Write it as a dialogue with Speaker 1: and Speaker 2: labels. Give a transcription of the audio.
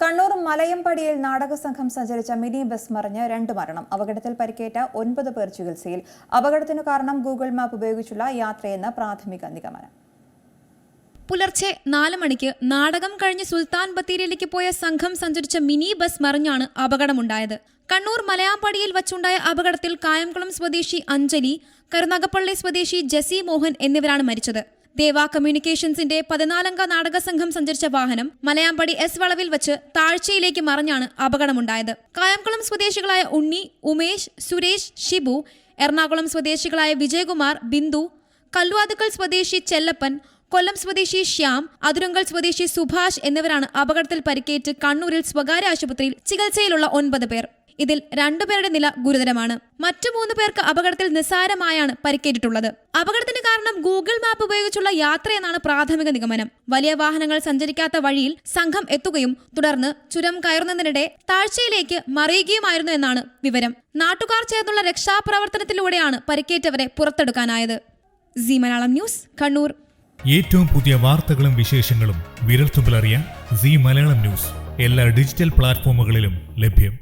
Speaker 1: കണ്ണൂർ മലയമ്പടിയിൽ നാടക സംഘം സഞ്ചരിച്ച മിനി ബസ് മറിഞ്ഞ് രണ്ട് മരണം. അപകടത്തിൽ പരിക്കേറ്റ ഒൻപത് പേർ ചികിത്സയിൽ. അപകടത്തിനു കാരണം ഗൂഗിൾ മാപ്പ് ഉപയോഗിച്ചുള്ള യാത്രയെന്ന് പ്രാഥമിക നിഗമനം.
Speaker 2: പുലർച്ചെ നാല് മണിക്ക് നാടകം കഴിഞ്ഞ് സുൽത്താൻ ബത്തേരിയിലേക്ക് പോയ സംഘം സഞ്ചരിച്ച മിനി ബസ് മറിഞ്ഞാണ് അപകടമുണ്ടായത്. കണ്ണൂർ മലയാമ്പടിയിൽ വച്ചുണ്ടായ അപകടത്തിൽ കായംകുളം സ്വദേശി അഞ്ജലി കരുനാഗപ്പള്ളി സ്വദേശി ജെസി മോഹൻ എന്നിവരാണ് മരിച്ചത്. ദേവ കമ്മ്യൂണിക്കേഷൻസിന്റെ പതിനാലംഗ നാടക സംഘം സഞ്ചരിച്ച വാഹനം മലയാമ്പടി എസ് വളവിൽ വച്ച് താഴ്ചയിലേക്ക് മറിഞ്ഞാണ് അപകടമുണ്ടായത്. കായംകുളം സ്വദേശികളായ ഉണ്ണി ഉമേഷ് സുരേഷ് ഷിബു എറണാകുളം സ്വദേശികളായ വിജയകുമാർ ബിന്ദു കല്ലുവാതുക്കൽ സ്വദേശി ചെല്ലപ്പൻ കൊല്ലം സ്വദേശി ശ്യാം അതിരുങ്കൽ സ്വദേശി സുഭാഷ് എന്നിവരാണ് അപകടത്തിൽ പരിക്കേറ്റ് കണ്ണൂരിൽ സ്വകാര്യ ആശുപത്രിയിൽ ചികിത്സയിലുള്ള ഒൻപത് പേർ. ഇതിൽ രണ്ടുപേരുടെ നില ഗുരുതരമാണ്. മറ്റു മൂന്ന് പേർക്ക് അപകടത്തിൽ നിസ്സാരമായാണ് പരിക്കേറ്റിട്ടുള്ളത്. അപകടത്തിന് കാരണം ഗൂഗിൾ മാപ്പ് ഉപയോഗിച്ചുള്ള യാത്രയെന്നാണ് പ്രാഥമിക നിഗമനം. വലിയ വാഹനങ്ങൾ സഞ്ചരിക്കാത്ത വഴിയിൽ സംഘം എത്തുകയും തുടർന്ന് ചുരം കയറുന്നതിനിടെ താഴ്ചയിലേക്ക് മറിയുകയുമായിരുന്നു എന്നാണ് വിവരം. നാട്ടുകാർ ചേർന്നുള്ള രക്ഷാപ്രവർത്തനത്തിലൂടെയാണ് പരിക്കേറ്റവരെ പുറത്തെടുക്കാനായത്. C Malayalam news Kannur.
Speaker 3: ഏറ്റവും പുതിയ വാർത്തകളും വിശേഷങ്ങളും വിരൽത്തുമ്പിലറിയാൻ സി മലയാളം ന്യൂസ്. എല്ലാ ഡിജിറ്റൽ പ്ലാറ്റ്ഫോമുകളിലും ലഭ്യം.